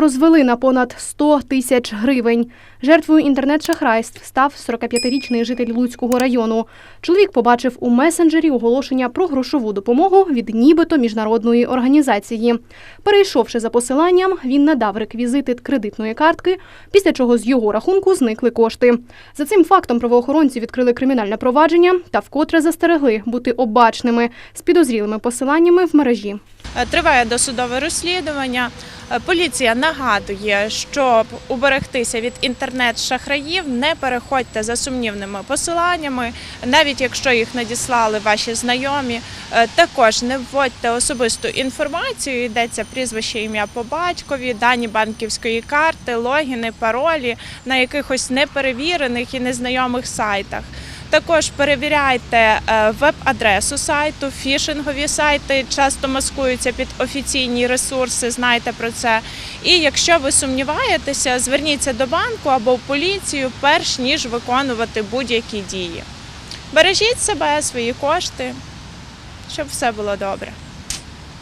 розвели на понад 100 тисяч гривень. Жертвою інтернет-шахрайств став 45-річний житель Луцького району. Чоловік побачив у месенджері оголошення про грошову допомогу від нібито міжнародної організації. Перейшовши за посиланням, він надав реквізити кредитної картки, після чого з його рахунку зникли кошти. За цим фактом правоохоронці відкрили кримінальне провадження та вкотре застерегли бути обачними з підозрілими посиланнями в мережі. Е, Триває досудове розслідування. Е, Поліція нагадує, щоб уберегтися від інтернет-шахраїв, не переходьте за сумнівними посиланнями, навіть якщо їх надіслали ваші знайомі. Е, Також не вводьте особисту інформацію, йдеться прізвище, ім'я по батькові, дані банківської карти, логіни, паролі на якихось неперевірених і незнайомих сайтах. Також перевіряйте е, веб-адресу сайту, фішингові сайти часто маскуються під офіційні ресурси, знайте про це. І якщо ви сумніваєтеся, зверніться до банку або в поліцію, перш ніж виконувати будь-які дії. Бережіть себе, свої кошти, щоб все було добре.